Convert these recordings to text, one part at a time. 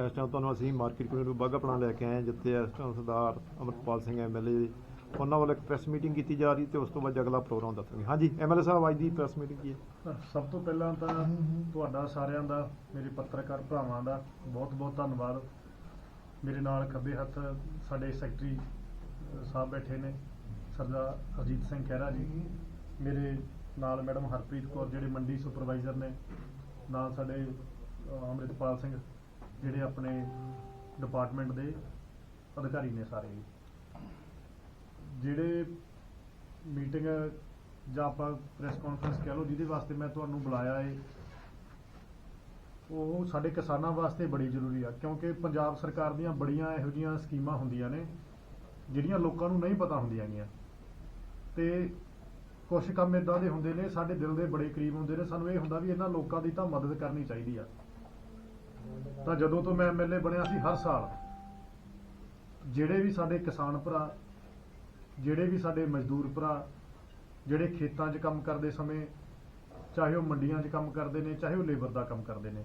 ਇਸ ਟਾਈਮ ਤੁਹਾਨੂੰ ਅਸੀਂ ਮਾਰਕੀਟ ਕਮੇਟੀ ਨੂੰ ਬਾਗਾ ਪਲਾਨ ਲੈ ਕੇ ਆਏ ਜਿੱਥੇ ਇਸ ਟਾਈਮ ਸਰਦਾਰ ਅਮਰਪਾਲ ਸਿੰਘ ਐਮਐਲਏ ਉਹਨਾਂ ਵੱਲੋਂ ਇੱਕ ਪ੍ਰੈਸ ਮੀਟਿੰਗ ਕੀਤੀ ਜਾ ਰਹੀ ਤੇ ਉਸ ਤੋਂ ਬਾਅਦ ਅਗਲਾ ਪ੍ਰੋਗਰਾਮ ਦੱਸਾਂਗੇ। ਹਾਂਜੀ ਐਮਐਲਏ ਸਾਹਿਬ ਅੱਜ ਦੀ ਪ੍ਰੈਸ ਮੀਟਿੰਗ ਕੀ ਹੈ? ਸਭ ਤੋਂ ਪਹਿਲਾਂ ਤਾਂ ਤੁਹਾਡਾ ਸਾਰਿਆਂ ਦਾ ਮੇਰੇ ਪੱਤਰਕਾਰ ਭਰਾਵਾਂ ਦਾ ਬਹੁਤ-ਬਹੁਤ ਧੰਨਵਾਦ। ਮੇਰੇ ਨਾਲ ਖੱਬੇ ਹੱਥ ਸਾਡੇ ਸੈਕਟਰੀ ਸਾਹਿਬ ਬੈਠੇ ਨੇ ਸਰਦਾਰ ਅਜੀਤ ਸਿੰਘ ਖਹਿਰਾ ਜੀ। ਮੇਰੇ ਨਾਲ ਮੈਡਮ ਹਰਪ੍ਰੀਤ ਕੌਰ ਜਿਹੜੇ ਮੰਡੀ ਸੁਪਰਵਾਈਜ਼ਰ ਨੇ ਨਾਲ ਸਾਡੇ ਅੰਮ੍ਰਿਤਪਾਲ ਸਿੰਘ ਜਿਹੜੇ ਆਪਣੇ ਡਿਪਾਰਟਮੈਂਟ ਦੇ ਅਧਿਕਾਰੀ ਨੇ ਸਾਰੇ ਹੀ। ਜਿਹੜੇ ਮੀਟਿੰਗ ਜਾਂ ਆਪਾਂ ਪ੍ਰੈਸ ਕਾਨਫਰੰਸ ਕਹਿ ਲਓ, ਜਿਹਦੇ ਵਾਸਤੇ ਮੈਂ ਤੁਹਾਨੂੰ ਬੁਲਾਇਆ ਏ, ਉਹ ਸਾਡੇ ਕਿਸਾਨਾਂ ਵਾਸਤੇ ਬੜੀ ਜ਼ਰੂਰੀ ਆ, ਕਿਉਂਕਿ ਪੰਜਾਬ ਸਰਕਾਰ ਦੀਆਂ ਬੜੀਆਂ ਇਹੋ ਜਿਹੀਆਂ ਸਕੀਮਾਂ ਹੁੰਦੀਆਂ ਨੇ, ਜਿਹੜੀਆਂ ਲੋਕਾਂ ਨੂੰ ਨਹੀਂ ਪਤਾ ਹੁੰਦੀਆਂ ਗੀਆਂ ਤੇ ਕੁਝ ਕੰਮ ਇਦਾਂ ਦੇ ਹੁੰਦੇ ਨੇ, ਸਾਡੇ ਦਿਲ ਦੇ ਬੜੇ ਕਰੀਬ ਹੁੰਦੇ ਨੇ, ਸਾਨੂੰ ਇਹ ਹੁੰਦਾ ਵੀ ਇਹਨਾਂ ਲੋਕਾਂ ਦੀ ਤਾਂ ਮਦਦ ਕਰਨੀ ਚਾਹੀਦੀ ਆ ਤਾਂ ਜਦੋਂ ਤੋਂ ਮੈਂ ਐਮਐਲਏ ਬਣਿਆ ਸੀ ਹਰ ਸਾਲ, ਜਿਹੜੇ ਵੀ ਸਾਡੇ ਕਿਸਾਨ ਭਰਾ, ਜਿਹੜੇ ਵੀ ਸਾਡੇ ਮਜ਼ਦੂਰ ਭਰਾ, ਜਿਹੜੇ ਖੇਤਾਂ 'ਚ ਕੰਮ ਕਰਦੇ ਸਮੇਂ, ਚਾਹੇ ਉਹ ਮੰਡੀਆਂ 'ਚ ਕੰਮ ਕਰਦੇ ਨੇ, ਚਾਹੇ ਉਹ ਲੇਬਰ ਦਾ ਕੰਮ ਕਰਦੇ ਨੇ,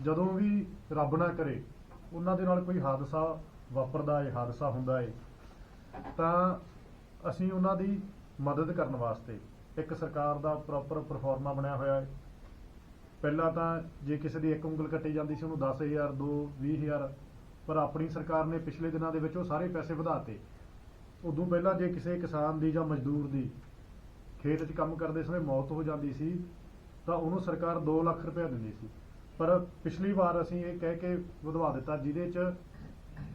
ਜਦੋਂ ਵੀ ਰੱਬ ਨਾ ਕਰੇ, ਉਹਨਾਂ ਦੇ ਨਾਲ ਕੋਈ ਹਾਦਸਾ ਵਾਪਰਦਾ ਹੈ ਹਾਦਸਾ ਹੁੰਦਾ ਹੈ ਤਾਂ ਅਸੀਂ ਉਹਨਾਂ ਦੀ ਮਦਦ ਕਰਨ ਵਾਸਤੇ ਇੱਕ ਸਰਕਾਰ ਦਾ ਪ੍ਰੋਪਰ ਪਰਫਾਰਮਾ ਬਣਿਆ ਹੋਇਆ ਹੈ ਪਹਿਲਾਂ ਤਾਂ ਜੇ ਕਿਸੇ ਦੀ ਇੱਕ ਉਂਗਲ ਕੱਟੀ ਜਾਂਦੀ ਸੀ ਉਹਨੂੰ 10000 2 20000 ਪਰ ਆਪਣੀ ਸਰਕਾਰ ਨੇ ਪਿਛਲੇ ਦਿਨਾਂ ਦੇ ਵਿੱਚ ਉਹ ਸਾਰੇ ਪੈਸੇ ਵਧਾਤੇ। ਉਦੋਂ ਪਹਿਲਾਂ ਜੇ ਕਿਸੇ ਕਿਸਾਨ ਦੀ ਜਾਂ ਮਜ਼ਦੂਰ ਦੀ ਖੇਤ 'ਚ ਕੰਮ ਕਰਦੇ ਸਮੇਂ ਮੌਤ ਹੋ ਜਾਂਦੀ ਸੀ, ਤਾਂ ਉਹਨੂੰ ਸਰਕਾਰ 2 ਲੱਖ ਰੁਪਏ ਦਿੰਦੀ ਸੀ। ਪਰ ਪਿਛਲੀ ਵਾਰ ਅਸੀਂ ਇਹ ਕਹਿ ਕੇ ਵਧਵਾ ਦਿੱਤਾ, ਜਿਹਦੇ 'ਚ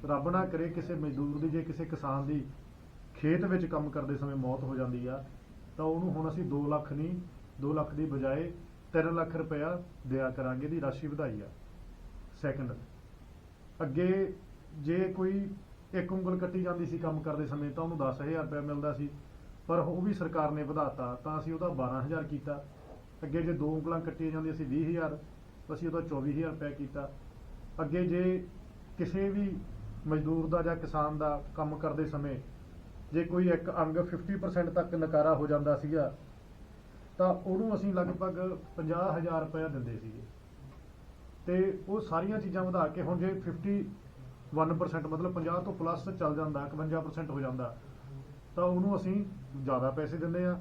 ਰੱਬ ਨਾ ਕਰੇ ਕਿਸੇ ਮਜ਼ਦੂਰ ਦੀ ਜੇ ਕਿਸੇ ਕਿਸਾਨ ਦੀ ਖੇਤ ਵਿੱਚ ਕੰਮ ਕਰਦੇ ਸਮੇਂ ਮੌਤ ਹੋ ਜਾਂਦੀ ਆ, ਤਾਂ ਉਹਨੂੰ ਹੁਣ ਅਸੀਂ 2 ਲੱਖ ਨਹੀਂ 2 ਲੱਖ ਦੀ ਬਜਾਏ 3 ਲੱਖ ਰੁਪਇਆ ਦਿਆ ਕਰਾਂਗੇ ਦੀ ਰਾਸ਼ੀ ਵਧਾਈ ਆ ਸੈਕੰਡ ਅੱਗੇ ਜੇ ਕੋਈ ਇੱਕ ਉਂਗਲ ਕੱਟੀ ਜਾਂਦੀ ਸੀ ਕੰਮ ਕਰਦੇ ਸਮੇਂ ਤਾਂ ਉਹਨੂੰ 10000 ਰੁਪਇਆ ਮਿਲਦਾ ਸੀ, ਪਰ ਉਹ ਵੀ ਸਰਕਾਰ ਨੇ ਵਧਾਤਾ, ਤਾਂ ਅਸੀਂ ਉਹਦਾ 12000 ਕੀਤਾ। ਅੱਗੇ ਜੇ ਦੋ ਉਂਗਲਾਂ ਕੱਟੀਆਂ ਜਾਂਦੀਆਂ ਸੀ 20000 ਅਸੀਂ ਉਹਦਾ 24000 ਰੁਪਇਆ ਕੀਤਾ। ਅੱਗੇ ਜੇ ਕਿਸੇ ਵੀ ਮਜ਼ਦੂਰ ਦਾ ਜਾਂ ਕਿਸਾਨ ਦਾ ਕੰਮ ਕਰਦੇ ਸਮੇਂ, ਜੇ ਕੋਈ ਇੱਕ ਅੰਗ 50% ਤੱਕ ਨਕਾਰਾ ਹੋ ਜਾਂਦਾ ਸੀਗਾ ਤਾਂ ਉਹਨੂੰ ਅਸੀਂ ਲਗਭਗ 50000 ਰੁਪਏ ਦਿੰਦੇ ਸੀਗੇ। ਤੇ ਉਹ ਸਾਰੀਆਂ ਚੀਜ਼ਾਂ ਵਧਾ ਕੇ ਹੁਣ ਜੇ 51% ਮਤਲਬ 50 ਤੋਂ ਪਲੱਸ ਚੱਲ ਜਾਂਦਾ 51% ਹੋ ਜਾਂਦਾ, ਤਾਂ ਉਹਨੂੰ ਅਸੀਂ ਜ਼ਿਆਦਾ ਪੈਸੇ ਦਿੰਦੇ ਆ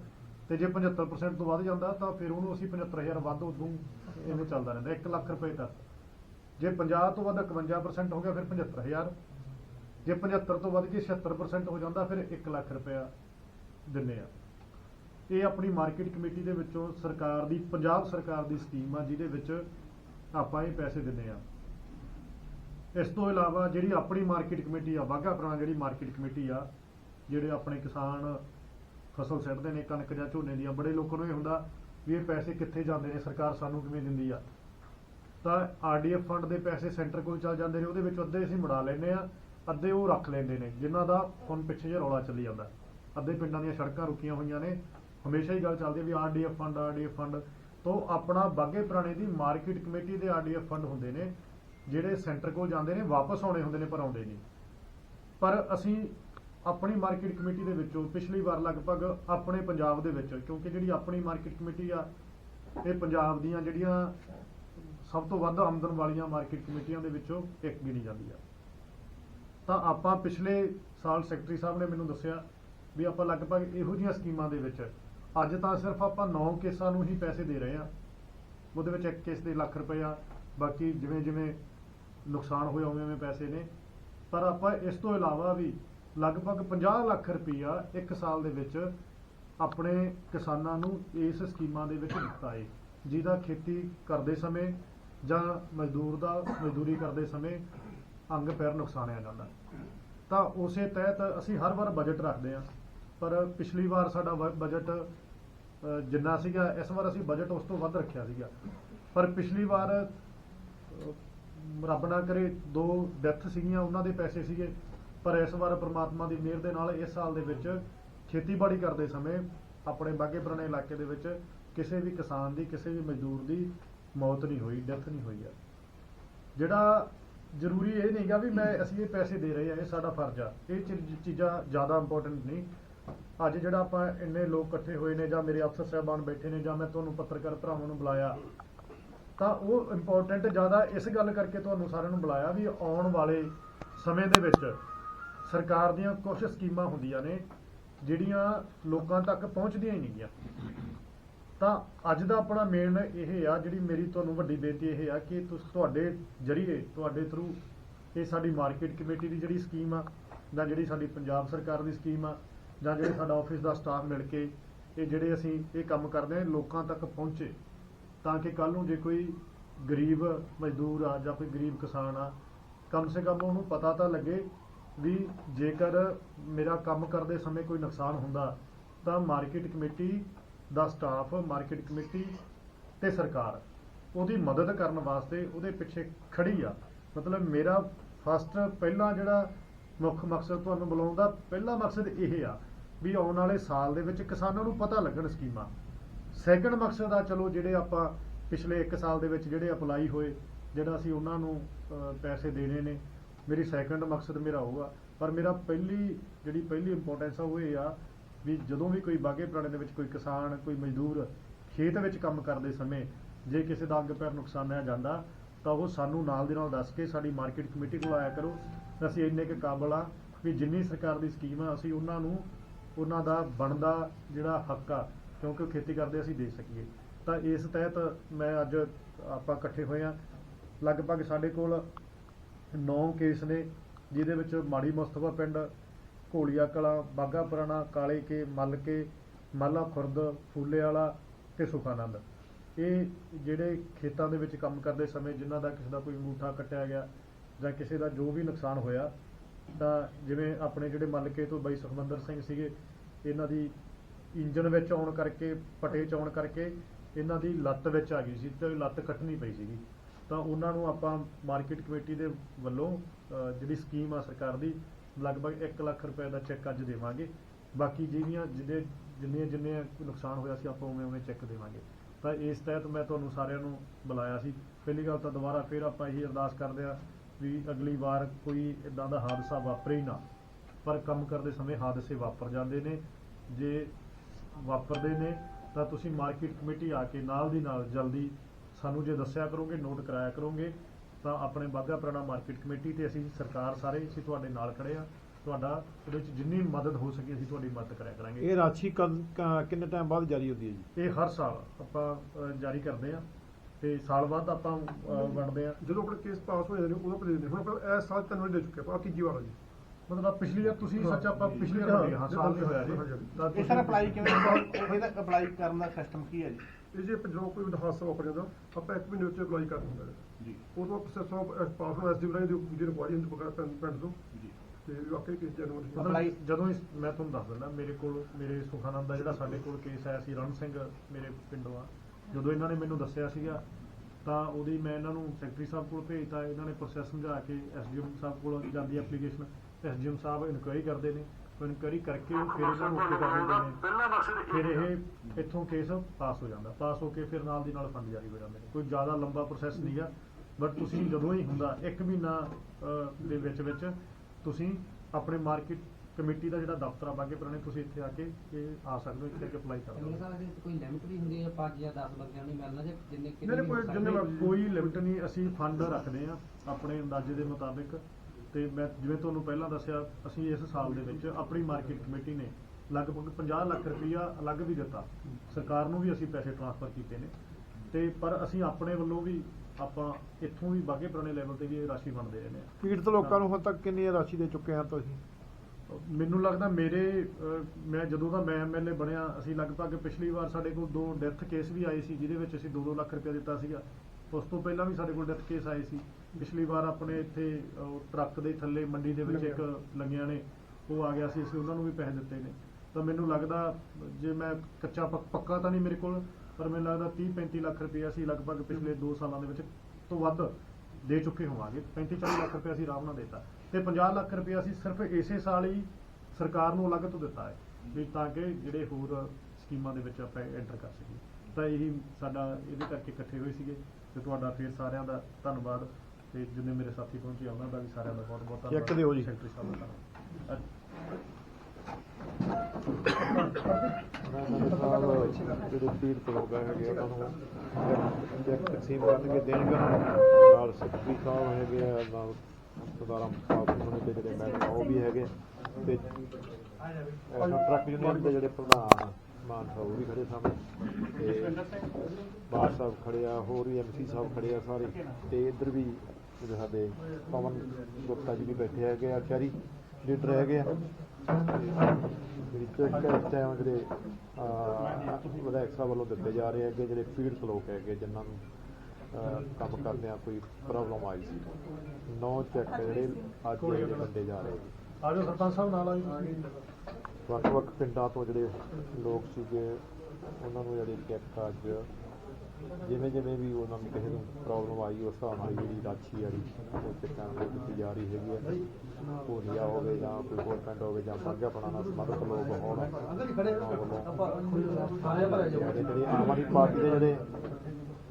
ਤੇ ਜੇ 75% ਤੋਂ ਵੱਧ ਜਾਂਦਾ, ਤਾਂ ਫਿਰ ਉਹਨੂੰ ਅਸੀਂ 75000 ਵੱਧ ਉਦੋਂ ਇਹਨੂੰ ਚੱਲਦਾ ਰਹਿੰਦਾ 1 ਲੱਖ ਰੁਪਏ ਤੱਕ। ਜੇ 50 ਤੋਂ ਵੱਧ 51% ਹੋ ਗਿਆ, ਫਿਰ 75000 ਜੇ 75 ਤੋਂ ਵੱਧ ਕੇ 76% ਹੋ ਜਾਂਦਾ, ਫਿਰ 1 ਲੱਖ ਰੁਪਇਆ ਦਿੰਨੇ ਆ ਇਹ ਆਪਣੀ ਮਾਰਕੀਟ ਕਮੇਟੀ ਦੇ ਵਿੱਚੋਂ ਸਰਕਾਰ ਦੀ, ਪੰਜਾਬ ਸਰਕਾਰ ਦੀ ਸਕੀਮ ਆ, ਜਿਹਦੇ ਵਿੱਚ ਆਪਾਂ ਇਹ ਪੈਸੇ ਦਿੰਦੇ ਆ। ਇਸ ਤੋਂ ਇਲਾਵਾ ਜਿਹੜੀ ਆਪਣੀ ਮਾਰਕੀਟ ਕਮੇਟੀ ਆ ਵਾਘਾ ਪੁਰਾਣਾ ਜਿਹੜੀ ਮਾਰਕੀਟ ਕਮੇਟੀ ਆ, ਜਿਹੜੇ ਆਪਣੇ ਕਿਸਾਨ ਫਸਲ ਸਿੱਟਦੇ ਨੇ, ਕਣਕ ਜਾਂ ਝੋਨੇ ਦੀਆਂ, ਬੜੇ ਲੋਕਾਂ ਨੂੰ ਇਹ ਹੁੰਦਾ ਵੀ ਇਹ ਪੈਸੇ ਕਿੱਥੇ ਜਾਂਦੇ ਨੇ, ਸਰਕਾਰ ਸਾਨੂੰ ਕਿਵੇਂ ਦਿੰਦੀ ਆ। ਤਾਂ ਆਰਡੀਐਫ ਫੰਡ ਦੇ ਪੈਸੇ ਸੈਂਟਰ ਕੋਲ ਚੱਲ ਜਾਂਦੇ ਨੇ, ਉਹਦੇ ਵਿੱਚ ਅੱਧੇ ਅਸੀਂ ਮੁੜਾ ਲੈਂਦੇ ਆ, ਅੱਧੇ ਉਹ ਰੱਖ ਲੈਂਦੇ ਨੇ, ਜਿਨ੍ਹਾਂ ਦਾ ਹੁਣ ਪਿੱਛੇ ਜਿਹਾ ਰੌਲਾ ਚੱਲੀ ਜਾਂਦਾ। ਅੱਧੇ ਪਿੰਡਾਂ ਦੀਆਂ ਸੜਕਾਂ ਰੁਕੀਆਂ ਹੋਈਆਂ ਨੇ ਹਮੇਸ਼ਾ ਹੀ ਗੱਲ ਚੱਲਦੀ ਹੈ ਵੀ ਆਰਡੀਐਫ ਫੰਡ ਆਰਡੀਐਫ ਫੰਡ। ਤੋਂ ਆਪਣਾ ਬਾਗੇ ਪੁਰਾਣੇ ਦੀ ਮਾਰਕੀਟ ਕਮੇਟੀ ਦੇ ਆਰਡੀਐਫ ਫੰਡ ਹੁੰਦੇ ਨੇ, ਜਿਹੜੇ ਸੈਂਟਰ ਕੋਲ ਜਾਂਦੇ ਨੇ, ਵਾਪਸ ਆਉਣੇ ਹੁੰਦੇ ਨੇ ਪਰ ਆਉਂਦੇ ਨਹੀਂ। ਪਰ ਅਸੀਂ ਆਪਣੀ ਮਾਰਕੀਟ ਕਮੇਟੀ ਦੇ ਵਿੱਚੋਂ ਪਿਛਲੀ ਵਾਰ ਲਗਭਗ ਆਪਣੇ ਪੰਜਾਬ ਦੇ ਵਿੱਚ, ਕਿਉਂਕਿ ਜਿਹੜੀ ਆਪਣੀ ਮਾਰਕੀਟ ਕਮੇਟੀ ਆ, ਇਹ ਪੰਜਾਬ ਦੀਆਂ ਜਿਹੜੀਆਂ ਸਭ ਤੋਂ ਵੱਧ ਆਮਦਨ ਵਾਲੀਆਂ ਮਾਰਕੀਟ ਕਮੇਟੀਆਂ ਦੇ ਵਿੱਚੋਂ ਇੱਕ ਗਿਣੀ ਜਾਂਦੀ ਆ। ਤਾਂ ਆਪਾਂ ਪਿਛਲੇ ਸਾਲ ਸੈਕਟਰੀ ਸਾਹਿਬ ਨੇ ਮੈਨੂੰ ਦੱਸਿਆ ਵੀ ਆਪਾਂ ਲਗਭਗ ਇਹੋ ਜਿਹੀਆਂ ਸਕੀਮਾਂ ਦੇ ਵਿੱਚ ਅੱਜ ਤਾਂ ਸਿਰਫ ਆਪਾਂ 9 ਕੇਸਾਂ ਨੂੰ ਹੀ ਪੈਸੇ ਦੇ ਰਹੇ ਆ ਉਹਦੇ ਵਿੱਚ ਇੱਕ ਕੇਸ ਦੇ ਲੱਖ ਰੁਪਇਆ ਬਾਕੀ ਜਿਵੇਂ ਜਿਵੇਂ ਨੁਕਸਾਨ ਹੋਇਆ, ਉਵੇਂ ਉਵੇਂ ਪੈਸੇ ਨੇ। ਪਰ ਆਪਾਂ ਇਸ ਤੋਂ ਇਲਾਵਾ ਵੀ ਲਗਭਗ 50 ਲੱਖ ਰੁਪਇਆ ਇੱਕ ਸਾਲ ਦੇ ਵਿੱਚ ਆਪਣੇ ਕਿਸਾਨਾਂ ਨੂੰ ਇਸ ਸਕੀਮਾਂ ਦੇ ਵਿੱਚ ਦਿੱਤਾ ਹੈ ਜਿਹਦਾ ਖੇਤੀ ਕਰਦੇ ਸਮੇਂ ਜਾਂ ਮਜ਼ਦੂਰ ਦਾ ਮਜ਼ਦੂਰੀ ਕਰਦੇ ਸਮੇਂ ਅੰਗ ਪੈਰ ਨੁਕਸਾਨਿਆ ਜਾਂਦਾ। ਤਾਂ ਉਸੇ ਤਹਿਤ ਅਸੀਂ ਹਰ ਵਾਰ ਬਜਟ ਰੱਖਦੇ ਹਾਂ। ਪਰ ਪਿਛਲੀ ਵਾਰ ਸਾਡਾ ਬ- ਬਜਟ ਜਿੰਨਾ ਸੀਗਾ, ਇਸ ਵਾਰ ਅਸੀਂ ਬਜਟ ਉਸ ਤੋਂ ਵੱਧ ਰੱਖਿਆ ਸੀਗਾ। ਪਰ ਪਿਛਲੀ ਵਾਰ ਰੱਬ ਨਾ ਕਰੇ, ਦੋ ਡੈਥ ਸੀਗੀਆਂ, ਉਹਨਾਂ ਦੇ ਪੈਸੇ ਸੀਗੇ। ਪਰ ਇਸ ਵਾਰ ਪ੍ਰਮਾਤਮਾ ਦੀ ਮਿਹਰ ਦੇ ਨਾਲ ਇਸ ਸਾਲ ਦੇ ਵਿੱਚ ਖੇਤੀਬਾੜੀ ਕਰਦੇ ਸਮੇਂ ਆਪਣੇ ਬਾਗੇ ਪੁਰਾਣੇ ਇਲਾਕੇ ਦੇ ਵਿੱਚ ਕਿਸੇ ਵੀ ਕਿਸਾਨ ਦੀ, ਕਿਸੇ ਵੀ ਮਜ਼ਦੂਰ ਦੀ ਮੌਤ ਨਹੀਂ ਹੋਈ ਡੈਥ ਨਹੀਂ ਹੋਈ ਆ। ਜਿਹੜਾ ਜ਼ਰੂਰੀ ਇਹ ਨਹੀਂਗਾ ਵੀ ਮੈਂ ਅਸੀਂ ਇਹ ਪੈਸੇ ਦੇ ਰਹੇ ਆ, ਇਹ ਸਾਡਾ ਫਰਜ਼ ਆ। ਇਹ ਚੀ- ਚੀਜ਼ਾਂ ਜ਼ਿਆਦਾ ਇੰਪੋਰਟੈਂਟ ਨਹੀਂ। ਅੱਜ ਜਿਹੜਾ ਆਪਾਂ ਇੰਨੇ ਲੋਕ ਇਕੱਠੇ ਹੋਏ ਨੇ ਜਾਂ ਮੇਰੇ ਅਫਸਰ ਸਾਹਿਬਾਨ ਬੈਠੇ ਨੇ ਜਾਂ ਮੈਂ ਤੁਹਾਨੂੰ ਪੱਤਰਕਾਰ ਭਰਾਵਾਂ ਨੂੰ ਬੁਲਾਇਆ, ਤਾਂ ਉਹ ਇੰਪੋਰਟੈਂਟ ਜ਼ਿਆਦਾ ਇਸ ਗੱਲ ਕਰਕੇ ਤੁਹਾਨੂੰ ਸਾਰਿਆਂ ਨੂੰ ਬੁਲਾਇਆ ਵੀ ਆਉਣ ਵਾਲੇ ਸਮੇਂ ਦੇ ਵਿੱਚ ਸਰਕਾਰ ਦੀਆਂ ਕੁਝ ਸਕੀਮਾਂ ਹੁੰਦੀਆਂ ਨੇ, ਜਿਹੜੀਆਂ ਲੋਕਾਂ ਤੱਕ ਪਹੁੰਚਦੀਆਂ ਹੀ ਨਹੀਂਗੀਆਂ। ਤਾਂ ਅੱਜ ਦਾ ਆਪਣਾ ਮੇਨ ਇਹ ਆ, ਜਿਹੜੀ ਮੇਰੀ ਤੁਹਾਨੂੰ ਵੱਡੀ ਬੇਨਤੀ ਇਹ ਆ ਕਿ ਤੁਸੀਂ, ਤੁਹਾਡੇ ਜਰੀਏ, ਤੁਹਾਡੇ ਥਰੂ ਇਹ ਸਾਡੀ ਮਾਰਕੀਟ ਕਮੇਟੀ ਦੀ ਜਿਹੜੀ ਸਕੀਮ ਆ ਜਾਂ ਜਿਹੜੀ ਸਾਡੀ ਪੰਜਾਬ ਸਰਕਾਰ ਦੀ ਸਕੀਮ ਆ ਜਾਂ ਜਿਹੜੇ ਸਾਡਾ ਆਫਿਸ ਦਾ ਸਟਾਫ ਮਿਲ ਕੇ ਇਹ ਜਿਹੜੇ ਅਸੀਂ ਇਹ ਕੰਮ ਕਰਦੇ ਹਾਂ ਲੋਕਾਂ ਤੱਕ ਪਹੁੰਚੇ, ਤਾਂ ਕਿ ਕੱਲ ਨੂੰ ਜੇ ਕੋਈ ਗਰੀਬ ਮਜ਼ਦੂਰ ਆ ਜਾਂ ਕੋਈ ਗਰੀਬ ਕਿਸਾਨ ਆ, ਕਮ ਸੇ ਕਮ ਉਹਨੂੰ ਪਤਾ ਤਾਂ ਲੱਗੇ ਵੀ ਜੇਕਰ ਮੇਰਾ ਕੰਮ ਕਰਦੇ ਸਮੇਂ ਕੋਈ ਨੁਕਸਾਨ ਹੁੰਦਾ, ਤਾਂ ਮਾਰਕੀਟ ਕਮੇਟੀ ਦਾ ਸਟਾਫ ਮਾਰਕੀਟ ਕਮੇਟੀ ਤੇ ਸਰਕਾਰ ਉਹਦੀ ਮਦਦ ਕਰਨ ਵਾਸਤੇ ਉਹਦੇ ਪਿੱਛੇ ਖੜੀ ਆ। ਮਤਲਬ ਮੇਰਾ ਫਸਟ ਪਹਿਲਾ ਜਿਹੜਾ ਮੁੱਖ ਮਕਸਦ ਤੁਹਾਨੂੰ ਬੁਲਾਉਣ ਪਹਿਲਾ ਮਕਸਦ ਇਹ ਆ ਵੀ ਆਉਣ ਵਾਲੇ ਸਾਲ ਦੇ ਵਿੱਚ ਕਿਸਾਨਾਂ ਨੂੰ ਪਤਾ ਲੱਗਣ ਸਕੀਮਾਂ। ਸੈਕੰਡ ਮਕਸਦ ਆ, ਚਲੋ ਜਿਹੜੇ ਆਪਾਂ ਪਿਛਲੇ 1 ਸਾਲ ਦੇ ਵਿੱਚ ਜਿਹੜੇ ਅਪਲਾਈ ਹੋਏ, ਜਿਹੜਾ ਅਸੀਂ ਉਹਨਾਂ ਨੂੰ ਪੈਸੇ ਦੇਣੇ ਨੇ, ਮੇਰੀ ਸੈਕੰਡ ਮਕਸਦ ਮੇਰਾ ਹੋਊਗਾ। ਪਰ ਮੇਰਾ ਪਹਿਲੀ, ਜਿਹੜੀ ਪਹਿਲੀ ਇੰਪੋਰਟੈਂਸ ਆ, ਉਹ ਇਹ ਆ ਵੀ ਜਦੋਂ ਵੀ ਕੋਈ ਬਾਗੇ ਪੁਰਾਣੇ ਦੇ ਵਿੱਚ ਕੋਈ ਕਿਸਾਨ, ਕੋਈ ਮਜ਼ਦੂਰ ਖੇਤ ਵਿੱਚ ਕੰਮ ਕਰਦੇ ਸਮੇਂ ਜੇ ਕਿਸੇ ਦਾ ਅੱਗ ਪੈਰ ਨੁਕਸਾਨਿਆ ਜਾਂਦਾ, ਤਾਂ ਉਹ ਸਾਨੂੰ ਨਾਲ ਦੇ ਨਾਲ ਦੱਸ ਕੇ ਸਾਡੀ ਮਾਰਕੀਟ ਕਮੇਟੀ ਕੋਲ ਆਇਆ ਕਰੋ। ਅਸੀਂ ਇੰਨੇ ਕੁ ਕਾਬਲ ਆ ਵੀ ਜਿੰਨੀ ਸਰਕਾਰ ਦੀ ਸਕੀਮ ਆ, ਅਸੀਂ ਉਹਨਾਂ ਨੂੰ, ਉਹਨਾਂ ਦਾ ਬਣਦਾ ਜਿਹੜਾ ਹੱਕ ਆ, ਕਿਉਂਕਿ ਉਹ ਖੇਤੀ ਕਰਦੇ ਅਸੀਂ ਦੇ ਸਕੀਏ। ਤਾਂ ਇਸ ਤਹਿਤ ਮੈਂ ਅੱਜ ਆਪਾਂ ਇਕੱਠੇ ਹੋਏ ਆ। ਲਗਭਗ ਸਾਡੇ ਕੋਲ 9 ਕੇਸ ਨੇ, ਜਿਹਦੇ ਵਿੱਚ ਮਾੜੀ ਮੁਸਤਫਾ ਪਿੰਡ, ਘੋਲੀਆ ਕਲਾਂ ਬਾਗਾ ਪੁਰਾਣਾ, ਕਾਲੇ ਕੇ, ਮੱਲ ਕੇ, ਮਾਲਾ ਖੁਰਦ, ਫੂਲੇ ਵਾਲਾ ਤੇ ਸੁਖਾਨੰਦ। ਇਹ ਜਿਹੜੇ ਖੇਤਾਂ ਦੇ ਵਿੱਚ ਕੰਮ ਕਰਦੇ ਸਮੇਂ ਜਿਨ੍ਹਾਂ ਦਾ ਕਿਸੇ ਦਾ ਕੋਈ ਅੰਗੂਠਾ ਕੱਟਿਆ ਗਿਆ ਜਾਂ ਕਿਸੇ ਦਾ ਜੋ ਵੀ ਨੁਕਸਾਨ ਹੋਇਆ, ਤਾਂ ਜਿਵੇਂ ਆਪਣੇ ਜਿਹੜੇ ਮੱਲਕੇ ਤੋਂ ਬਾਈ ਸੁਖਮੰਦਰ ਸਿੰਘ ਸੀਗੇ, ਇਹਨਾਂ ਦੀ ਇੰਜਨ ਵਿੱਚ ਆਉਣ ਕਰਕੇ, ਪਟੇ ਚ ਆਉਣ ਕਰਕੇ ਇਹਨਾਂ ਦੀ ਲੱਤ ਵਿੱਚ ਆ ਗਈ ਸੀ ਤੇ ਲੱਤ ਕੱਟਣੀ ਪਈ ਸੀਗੀ। ਤਾਂ ਉਹਨਾਂ ਨੂੰ ਆਪਾਂ ਮਾਰਕੀਟ ਕਮੇਟੀ ਦੇ ਵੱਲੋਂ ਜਿਹੜੀ ਸਕੀਮ ਆ ਸਰਕਾਰ ਦੀ, ਲਗਭਗ 1 ਲੱਖ ਰੁਪਏ ਦਾ ਚੈੱਕ ਅੱਜ ਦੇਵਾਂਗੇ। ਬਾਕੀ ਜਿਹੜੀਆਂ ਜਿਹਦੇ ਜਿੰਨੇ ਜਿੰਨੇ ਨੁਕਸਾਨ ਹੋਇਆ ਸੀ, ਆਪਾਂ ਉਵੇਂ ਉਵੇਂ ਚੈੱਕ ਦੇਵਾਂਗੇ। ਤਾਂ ਇਸ ਤਹਿਤ ਮੈਂ ਤੁਹਾਨੂੰ ਸਾਰਿਆਂ ਨੂੰ ਬੁਲਾਇਆ ਸੀ। ਪਹਿਲੀ ਗੱਲ ਤਾਂ ਦੁਬਾਰਾ ਫਿਰ ਆਪਾਂ ਇਹੀ ਅਰਦਾਸ ਕਰਦੇ ਆ ਵੀ ਅਗਲੀ ਵਾਰ ਕੋਈ ਇਦਾਂ ਦਾ ਹਾਦਸਾ ਵਾਪਰੇ ਹੀ ਨਾ। ਪਰ ਕੰਮ ਕਰਦੇ ਸਮੇਂ ਹਾਦਸੇ ਵਾਪਰ ਜਾਂਦੇ ਨੇ। ਜੇ ਵਾਪਰਦੇ ਨੇ ਤਾਂ ਤੁਸੀਂ ਮਾਰਕੀਟ ਕਮੇਟੀ ਆ ਕੇ ਨਾਲ ਦੀ ਨਾਲ ਜਲਦੀ ਸਾਨੂੰ ਜੇ ਦੱਸਿਆ ਕਰੋਗੇ ਨੋਟ ਕਰਾਇਆ ਕਰੋਗੇ ਤਾਂ ਆਪਣੇ ਬਾਗਾ ਪੁਰਾਣਾ ਮਾਰਕੀਟ ਕਮੇਟੀ ਤੇ ਅਸੀਂ ਸਰਕਾਰ ਸਾਰੇ ਅਸੀਂ ਤੁਹਾਡੇ ਨਾਲ ਖੜੇ ਆ ਤੁਹਾਡਾ ਉਹਦੇ ਵਿੱਚ ਜਿੰਨੀ ਮਦਦ ਹੋ ਸਕੇ ਅਸੀਂ ਤੁਹਾਡੀ ਮਦਦ ਕਰਿਆ ਕਰਾਂਗੇ। ਇਹ ਰਾਸ਼ੀ ਕਦ ਕਿੰਨੇ ਟਾਈਮ ਬਾਅਦ ਜਾਰੀ ਹੁੰਦੀ ਹੈ ਜੀ? ਇਹ ਹਰ ਸਾਲ ਆਪਾਂ ਜਾਰੀ ਕਰਦੇ ਆ ਤੇ ਸਾਲ ਬਾਅਦ ਆਪਾਂ ਅ, ਵੰਡਦੇ ਆ ਜਦੋਂ ਆਪਣੇ ਕੇਸ ਪਾਸ ਹੋ ਜਾਂਦੇ ਨੇ ਉਦੋਂ ਆਪਾਂ ਦਿੰਦੇ ਹੁਣ ਆਪਾਂ ਇਸ ਸਾਲ ਤਿੰਨ ਵਾਰ ਦੇ ਚੁੱਕੇ ਆਪਾਂ ਆਹ ਤੀਜੀ ਵਾਰ ਆ ਜੀ। ਮਤਲਬ ਪਿਛਲੀ ਵਾਰ ਤੁਸੀਂ ਸੱਚ ਆਪਾਂ ਪਿਛਲੀ ਵਾਰ ਵੰਡੇ ਹਾਂ ਸਾਲ ਨਹੀਂ ਹੋਇਆ ਜੀ। ਤਾਂ ਇਹ ਤੁਸੀਂ- ਸਰ ਅਪਲਾਈ ਕਿਵੇਂ ਉਹ ਇਹਦਾ ਅਪਲਾਈ ਕਰਨ ਦਾ ਸਿਸਟਮ ਕੀ ਹੈ ਜੀ? ਇਹ ਜੇ ਜਦੋਂ ਕੋਈ ਹਾਦਸਾ ਵਾਪਰ ਜਾਂਦਾ ਆਪਾਂ ਇੱਕ ਮਹੀਨੇ ਉੱਤੇ ਅਪਲਾਈ ਕਰ ਦਿੰਦੇ ਹਾਂ ਜੀ। ਉਦੋਂ ਪ੍ਰੋਸੈਸ ਆਫ ਪਾਸ ਹੋ ਐਸਡੀ ਬਲਾਈ ਦੀ ਵੀਡੀਓ ਰਿਕੁਆਇਰੀ ਹੁੰਦੀ ਬਗੈਰ ਪਿੰਡ ਤੋਂ। ਜੀ। ਤੇ ਵਾਕਈ ਕੇਸ ਜਨਮ ਮਤਲਬ ਅਪਲਾਈ- ਜਦੋਂ ਇਸ- ਮੈਂ ਤੁਹਾਨੂੰ ਦੱਸ ਦਿੰਦਾ ਮੇਰੇ ਕੋਲ ਮੇਰੇ ਸੁਖਾਨੰਦ ਦਾ ਜਿਹੜਾ ਸਾਡੇ ਕੋਲ ਕੇਸ ਆਇਆ ਸੀ ਰਣ ਸਿੰਘ ਮੇਰੇ ਪਿੰਡੋਂ ਆ। ਜਦੋਂ ਇਹਨਾਂ ਨੇ ਮੈਨੂੰ ਦੱਸਿਆ ਸੀਗਾ ਤਾਂ ਉਹਦੀ ਮੈਂ ਇਹਨਾਂ ਨੂੰ ਸੈਕਟਰੀ ਸਾਹਿਬ ਕੋਲ ਭੇਜਤਾ ਇਹਨਾਂ ਨੇ ਪ੍ਰੋਸੈਸ ਸਮਝਾ ਕੇ ਐਸਡੀਐਮ ਸਾਹਿਬ ਕੋਲ ਜਾਂਦੀ ਐਪਲੀਕੇਸ਼ਨ ਐਸਡੀਐਮ ਸਾਹਿਬ ਇਨਕੁਆਇਰੀ ਕਰਦੇ ਨੇ ਇਨਕੁਆਇਰੀ ਕਰਕੇ ਫਿਰ ਇਹਨਾਂ ਨੂੰ ਓਕੇ ਕਰ ਦਿੰਦੇ ਨੇ। ਫਿਰ ਇਹ ਇੱਥੋਂ ਕੇਸ ਪਾਸ ਹੋ ਜਾਂਦਾ ਪਾਸ ਹੋ ਕੇ ਫਿਰ ਨਾਲ ਦੀ ਨਾਲ ਫੰਡ ਜਾਰੀ ਹੋ ਜਾਂਦੇ ਨੇ। ਕੋਈ ਜ਼ਿਆਦਾ ਲੰਬਾ ਪ੍ਰੋਸੈਸ ਨਹੀਂ ਆ ਬਟ ਤੁਸੀਂ ਜਦੋਂ ਹੀ ਹੁੰਦਾ ਇੱਕ ਮਹੀਨਾ ਦੇ ਵਿੱਚ ਵਿੱਚ ਤੁਸੀਂ ਆਪਣੇ ਮਾਰਕੀਟ ਕਮੇਟੀ ਦਾ ਜਿਹੜਾ ਦਫ਼ਤਰ ਆ ਬਾਗੇ ਪੁਰਾਣੇ ਤੁਸੀਂ ਇੱਥੇ ਆ ਕੇ ਇਹ ਆ ਸਕਦੇ ਹੋ ਇੱਥੇ ਆ ਕੇ ਅਪਲਾਈ ਕਰ ਸਕਦੇ ਹੋ। ਲੱਗਦਾ ਇਹਦੇ 'ਚ ਕੋਈ ਲਿਮਿਟ ਵੀ ਹੁੰਦੀ ਹੈ 5 ਜਾਂ 10 ਬੰਦਿਆਂ ਨੂੰ ਹੀ ਮਿਲਣਾ ਜੇ ਜਿੰਨੇ ਨਹੀਂ, ਨਹੀਂ, ਕੋਈ ਜਿੰਨੇ ਨਹੀਂ, ਮਰਜ਼ੀ। ਕੋਈ ਲਿਮਿਟ ਨਹੀਂ ਅਸੀਂ ਫੰਡ ਰੱਖਦੇ ਆ ਆਪਣੇ ਅੰਦਾਜ਼ੇ ਦੇ ਮੁਤਾਬਿਕ। ਤੇ ਮੈਂ ਜਿਵੇਂ ਤੁਹਾਨੂੰ ਪਹਿਲਾਂ ਦੱਸਿਆ ਅਸੀਂ ਇਸ ਸਾਲ ਦੇ ਵਿੱਚ ਆਪਣੀ ਮਾਰਕੀਟ ਕਮੇਟੀ ਨੇ ਲਗਭਗ 50 ਲੱਖ ਰੁਪਈਆ ਅਲੱਗ ਵੀ ਦਿੱਤਾ। ਸਰਕਾਰ ਨੂੰ ਵੀ ਅਸੀਂ ਪੈਸੇ ਟ੍ਰਾਂਸਫਰ ਕੀਤੇ ਨੇ। ਤੇ ਪਰ ਅਸੀਂ ਆਪਣੇ ਵੱਲੋਂ ਵੀ ਆਪਾਂ ਇੱਥੋਂ ਵੀ ਬਾਗੇ ਪੁਰਾਣੇ ਲੈਵਲ ਤੇ ਵੀ ਇਹ ਰਾਸ਼ੀ ਵੰਡਦੇ ਰਹੇ ਨੇ ਪੀੜਤ ਲੋਕਾਂ ਨੂੰ ਹੁਣ ਤੱਕ ਕਿੰਨੀ ਰਾਸ਼ੀ ਦੇ ਚੁੱਕੇ ਆ ਤੁਸੀਂ? ਮੈਨੂੰ ਲੱਗਦਾ ਮੇਰੇ ਮੈਂ ਜਦੋਂ ਦਾ ਮੈਂ ਐਮਐਲਏ ਬਣਿਆ, ਅਸੀਂ ਲਗਭਗ ਪਿਛਲੀ ਵਾਰ ਸਾਡੇ ਕੋਲ ਦੋ ਡੈਥ ਕੇਸ ਵੀ ਆਏ ਸੀ, ਜਿਹਦੇ ਵਿੱਚ ਅਸੀਂ 2-2 ਲੱਖ ਰੁਪਏ ਦਿੱਤਾ ਸੀਗਾ। ਉਸ ਤੋਂ ਪਹਿਲਾਂ ਵੀ ਸਾਡੇ ਕੋਲ ਡੈਥ ਕੇਸ ਆਏ ਸੀ। ਪਿਛਲੀ ਵਾਰ ਆਪਣੇ ਇੱਥੇ ਟਰੱਕ ਦੇ ਥੱਲੇ ਮੰਡੀ ਦੇ ਵਿੱਚ ਇੱਕ ਲੰਗਿਆ ਨੇ, ਉਹ ਆ ਗਿਆ ਸੀ, ਅਸੀਂ ਉਹਨਾਂ ਨੂੰ ਵੀ ਪੈਸੇ ਦਿੱਤੇ ਨੇ। ਤਾਂ ਮੈਨੂੰ ਲੱਗਦਾ, ਜੇ ਮੈਂ ਕੱਚਾ ਪੱਕ- ਪੱਕਾ ਤਾਂ ਨਹੀਂ ਮੇਰੇ ਕੋਲ, ਪਰ ਮੈਨੂੰ ਲੱਗਦਾ 30-35 ਲੱਖ ਰੁਪਏ ਅਸੀਂ ਲਗਭਗ ਪਿਛਲੇ 2 ਸਾਲਾਂ ਦੇ ਵਿੱਚ ਤੋਂ ਵੱਧ ਦੇ ਚੁੱਕੇ ਹੋਵਾਂਗੇ। 35-40 ਲੱਖ ਰੁਪਏ ਅਸੀਂ ਆਰਾਮ ਨਾਲ ਦੇਤਾ। ਤੇ 50 ਲੱਖ ਰੁਪਏ ਅਸੀਂ ਸਿਰਫ ਇਸੇ ਸਾਲ ਹੀ ਸਰਕਾਰ ਨੂੰ ਅਲੱਗ ਤੋਂ ਦਿੱਤਾ ਹੈ ਵੀ ਤਾਂ ਕਿ ਜਿਹੜੇ ਹੋਰ ਸਕੀਮਾਂ ਦੇ ਵਿੱਚ ਆਪਾਂ ਐਂਟਰ ਕਰ ਸਕੀਏ। ਤਾਂ ਇਹੀ ਸਾਡਾ ਇਹਦੇ ਕਰਕੇ ਇਕੱਠੇ ਹੋਏ ਸੀਗੇ। ਤੇ ਤੁਹਾਡਾ ਫੇਰ ਸਾਰਿਆਂ ਦਾ ਧੰਨਵਾਦ। ਤੇ ਜਿੰਨੇ ਮੇਰੇ ਸਾਥੀ ਪਹੁੰਚੇ ਉਹਨਾਂ ਦਾ ਵੀ ਸਾਰਿਆਂ ਦਾ ਬਹੁਤ ਬਹੁਤ ਧੰਨਵਾਦ। ਇੱਕ ਦਿਓ ਜੀ। ਸੈਕਟਰੀ ਸਾਹਿਬ ਦਾ ਜਿਹੜੇ ਪੀੜਤ ਲੋਕ ਹੈਗੇ ਉਹਨਾਂ ਨੂੰ ਚੈੱਕ ਤਕਸੀਮ ਕਰਨਗੇ ਦੇਣਗੇ ਉਹਨਾਂ ਨੂੰ ਨਾਲ ਸੈਕਟਰੀ ਸਾਹਿਬ ਹੈਗੇ ਆ ਨਾਲ ਸਰਦਾਰਾਂ ਸਾਹਿਬ ਉਹਨਾਂ ਦੇ ਜਿਹੜੇ ਮੈਡਮ ਉਹ ਵੀ ਹੈਗੇ। ਤੇ ਅਹ ਟਰੱਕ ਯੂਨੀਅਨ ਦੇ ਜਿਹੜੇ ਪ੍ਰਧਾਨ ਮਾਨ ਸਾਹਿਬ ਉਹ ਵੀ ਖੜੇ ਸਾਹਮਣੇ। ਤੇ ਬਾਦ ਸਾਹਿਬ ਖੜੇ ਆ, ਹੋਰ ਵੀ ਐਮਸੀ ਸਾਹਿਬ ਖੜੇ ਸਾਰੇ। ਤੇ ਇੱਧਰ ਵੀ ਜਿਹੜੇ ਸਾਡੇ ਪਵਨ ਗੁਪਤਾ ਜੀ ਵੀ ਬੈਠੇ ਹੈਗੇ ਆ ਚਾਰੀ ਲੀਡਰ ਹੈਗੇ ਆ। ਜਿਹੜੀ ਚੈੱਕ ਟਾਈਮ ਜਿਹੜੇ ਵਿਧਾਇਕ ਸਾਹਿਬ ਵੱਲੋਂ ਦਿੱਤੇ ਜਾ ਰਹੇ ਹੈਗੇ, ਜਿਹੜੇ ਪੀੜਤ ਲੋਕ ਹੈਗੇ ਜਿਨ੍ਹਾਂ ਨੂੰ ਕੰਮ ਕਰਦਿਆਂ ਕੋਈ ਪ੍ਰੋਬਲਮ ਆਈ ਸੀ। ਨੌ ਚੈੱਕ ਜਿਹੜੇ ਅੱਜ ਜਿਹੜੇ ਵੰਡੇ ਜਾ ਰਹੇ ਹੈਗੇ ਆਜੋ ਸਰਪੰਚ ਸਾਹਿਬ ਨਾਲ ਆਜੋ ਵੱਖ-ਵੱਖ ਪਿੰਡਾਂ ਤੋਂ ਜਿਹੜੇ ਲੋਕ ਸੀਗੇ ਉਹਨਾਂ ਨੂੰ ਜਿਹੜੇ ਚੈੱਕ ਅੱਜ ਜਿਵੇਂ ਜਿਵੇਂ ਵੀ ਉਹਨਾਂ ਨੂੰ ਕਿਸੇ ਨੂੰ ਪ੍ਰੋਬਲਮ ਆਈ ਉਸ ਹਿਸਾਬ ਨਾਲ ਜਿਹੜੀ ਰਾਖੀ ਵਾਲੀ ਉਹ ਚੈੱਕਾਂ ਨੂੰ ਦਿੱਤੀ ਜਾ ਰਹੀ ਹੈਗੀ ਹੈ ਭੋਲੀਆ ਹੋਵੇ ਜਾਂ ਕੋਈ ਹੋਰ ਪਿੰਡ ਹੋਵੇ ਜਾਂ ਬਾਘਾਪੁਣਾ ਨਾਲ ਸੰਬੰਧਿਤ ਲੋਕ ਹੋਣ ਜਿਹੜੇ ਆਮ ਆਦਮੀ ਪਾਰਟੀ ਦੇ ਜਿਹੜੇ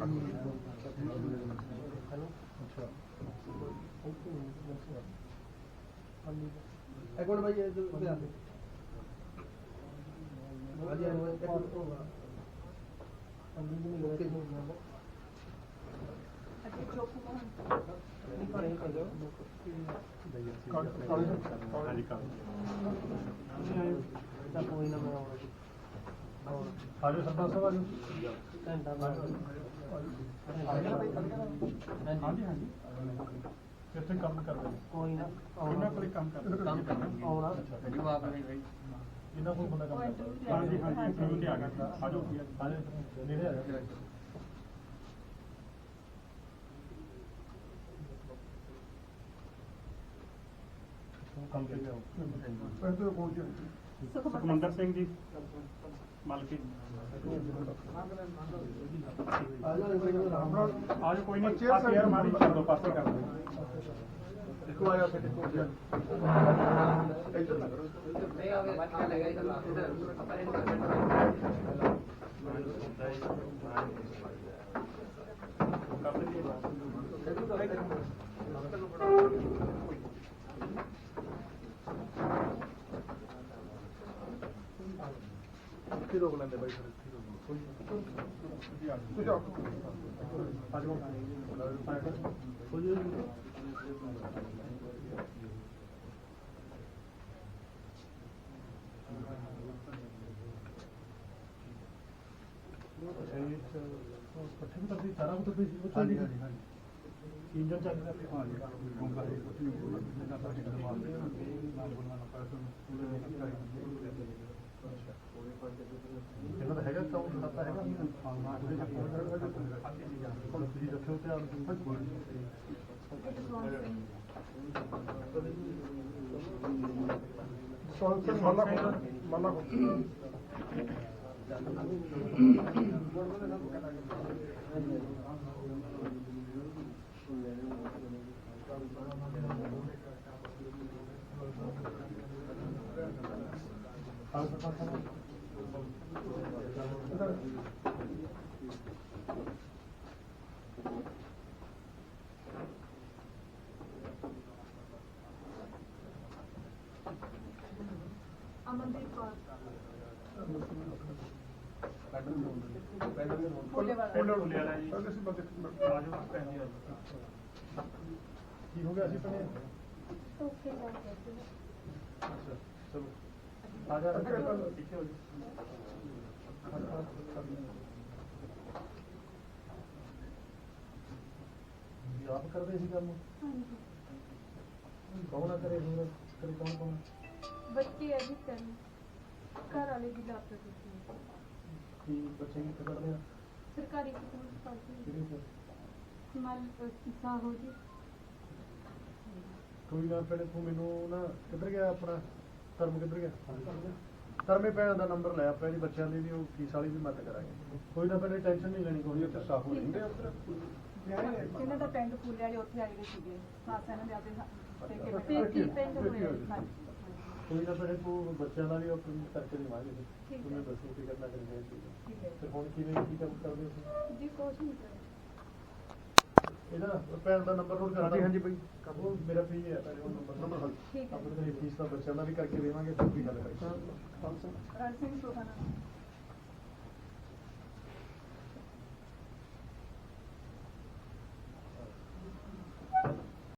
ਆ ਕੁਰਸੀ ਜੀ ਨੂੰ ਚੱਕ ਕੇ ਇਹਦੇ ਬੜੀ ਵਾਰ ਪਿੱਛੇ ਕਰ ਦੇ ਕਰ ਇੱਕ ਮਿੰਟ ਭਾਈ ਇਹ ਤੇ ਆ ਦੇ ਹਾਂਜੀ ਹਾਂਜੀ ਇੱਕ ਮਿੰਟ ਹੋਗਾ ਅੰਦਰ ਨਹੀਂ ਲੱਗੇ ਆਜੋ ਸਰਪੰਚ ਸਾਹਿਬ ਆਜੋ। ਹਾਂਜੀ। ਹਾਂਜੀ। ਕਿੱਥੇ ਕੰਮ ਕਰਦੇ ਨੇ ਕੋਈ ਨਾ ਇਹਨਾਂ ਕੋਲੇ ਕੰਮ ਕਰਦੇ ਕੰਮ ਕਰਨਾ ਆਉਣਾ ਜਵਾਬ ਨਹੀਂ ਭਾਈ ਇਹਨਾਂ ਕੋਲ ਬੰਦਾ ਕੰਮ ਕਰਦਾ ਹਾਂਜੀ ਹਾਂਜੀ ਇੰਟਰਵਿਊ ਤੇ ਆ ਗਿਆ ਆਜੋ ਆਜੋ ਨੇੜੇ ਆ ਜਾਓ ਕੰਮ ਤੇ ਜਾਓ ਇੱਥੇ ਪਹੁੰਚ ਜਾਓ ਸੁਖਮੰਦਰ ਸਿੰਘ ਜੀ। ਮਲਕੀ। ਆਪਣਾ ਆਜ ਕੋਈ ਨਹੀਂ ਪਾਸੇ ਯਾਰ ਮਾਰੀ ਕਰ ਦੋ ਪਾਸੇ ਕਰ ਦੋ ਦੇਖੋ ਆਇਆ ਫਿਰ ਦੇਖੋ ਇੱਧਰ ਨਾ ਕਰੋ ਕਰ ਦਿੰਦੇ ਇੱਥੇ ਰੋਕ ਲੈਂਦੇ ਬਾਈ ਫਿਰ ਇੱਥੇ ਰੋਕ ਲਓ। ਤੁਸੀਂ ਆਓ ਆਜੋ ਪੱਠੇ ਵੀ ਕਰਦੇ ਸਾਰਾ ਕੁਝ ਤੁਸੀਂ ਉਹ ਚੱਲੀ ਹਾਂਜੀ ਹਾਂਜੀ ਇੰਜਨ ਚੱਲ ਰਿਹਾ ਹਾਂਜੀ ਇਹਨਾਂ ਦਾ ਹੈਗਾ ਕੰਮ ਖਾਤਾ ਹੈਗਾ ਹੁਣ ਤੁਸੀਂ ਰੱਖਿਓ ਧਿਆਨ ਸੌਂਕ ਸਿੰਘ ਮਾਲਾ ਕੋ ਮਾਲਾ ਕੋ ਅਮਨਦੀਪ ਕੌਰ ਫੁੱਲੇ ਵਾਲਾ ਜੀ। ਅਸੀਂ ਬੰਦੇ ਆਜੋ ਜੀ ਆਜੋ। ਕੀ ਹੋ ਗਿਆ ਸੀ ਭਣੇ ਓਕੇ ਜਾ ਅੱਛਾ ਚਲੋ ਆ ਜਾ ਅੱਗੇ ਚੱਲ। ਪਿੱਛੇ ਹੋ ਜੀ ਆਪ ਕਰਦੇ ਸੀ ਕੰਮ ਹਾਂਜੀ ਕੌਣ ਨਾ ਕਰੇ ਹੋਰ ਕਰੇ ਕੌਣ ਕੌਣ ਬੱਚੇ ਅਭੀ ਤਿੰਨ। ਘਰ ਵਾਲੇ ਦੀ ਲਾਪਤਾ ਕੀਤੀ ਕੀ ਬੱਚੇ ਕੀ ਕਰਦੇ ਆ। ਸਰਕਾਰੀ ਸਕੂਲ ਚ ਪੜ੍ਹਦੇ ਕਿਹੜੇ ਚ ਮਲ ਸਾਹੋ ਜੀ। ਕੋਈ ਨਾ ਫਿਰ ਤੂੰ ਮੈਨੂੰ ਨਾ ਕਿੱਧਰ ਗਿਆ ਆਪਣਾ? ਧਰਮ ਕਿੱਧਰ ਗਿਆ? ਕਰਮੇ ਭੈਣ ਦਾ ਨੰਬਰ ਲੈ ਆਪਾਂ ਇਹਦੀ ਬੱਚਿਆਂ ਦੀ ਵੀ ਉਹ ਫੀਸ ਵਾਲੀ ਵੀ ਮਦਦ ਕਰਾਂਗੇ। ਕੋਈ ਨਾ ਪਹਿਲੇ ਟੈਨਸ਼ਨ ਨਹੀਂ ਲੈਣੀ ਕੋਈ ਉੱਥੇ ਸਟਾਫ ਹੋ ਰਹਿੰਦੇ ਇਹਨਾਂ ਦਾ ਪਿੰਡ ਫੁੱਲੇ ਵਾਲੇ ਉੱਥੇ ਆਏ ਹੋਏ ਸੀਗੇ ਖਾਸ ਇਹਨਾਂ ਦੇ ਆਪਦੇ ਤੇ ਕਿ ਪੇਕੀ। ਪਿੰਡ ਹੋਇਆ ਹਾਂਜੀ। ਕੋਈ ਨਾ ਪਹਿਲੇ ਤੂੰ ਬੱਚਿਆਂ ਦਾ ਵੀ ਉਹ ਕਰਕੇ ਹੈ। ਤੁਹਾਨੂੰ ਦੱਸੋ ਕੀ ਕਰਨਾ ਹੈ ਤੇ ਹੁਣ ਕਿਵੇਂ ਕੀ ਕੰਮ ਕਰਦੇ ਹੋ ਜੀ ਕੁਛ ਨਹੀਂ। ਕਰ ਇਹਦਾ ਭੈਣ ਦਾ ਨੰਬਰ ਨੋਟ ਕਰਾ ਹਾਂਜੀ, ਹਾਂਜੀ ਬਾਈ। ਉਹ ਮੇਰਾ ਫ੍ਰੀ ਹੈ ਪਹਿਲੇ ਉਹ ਨੰਬਰ ਠੀਕ ਹੈ ਆਪਣੇ ਤੇ ਫੀਸ ਦਾ ਬੱਚਿਆਂ ਦਾ ਵੀ ਕਰਕੇ ਦੇਵਾਂਗੇ ਫਿਰ ਵੀ ਗੱਲ ਕਰਾਂਗੇ। ਰਣ ਸਿੰਘ ਸੋਹਣਾ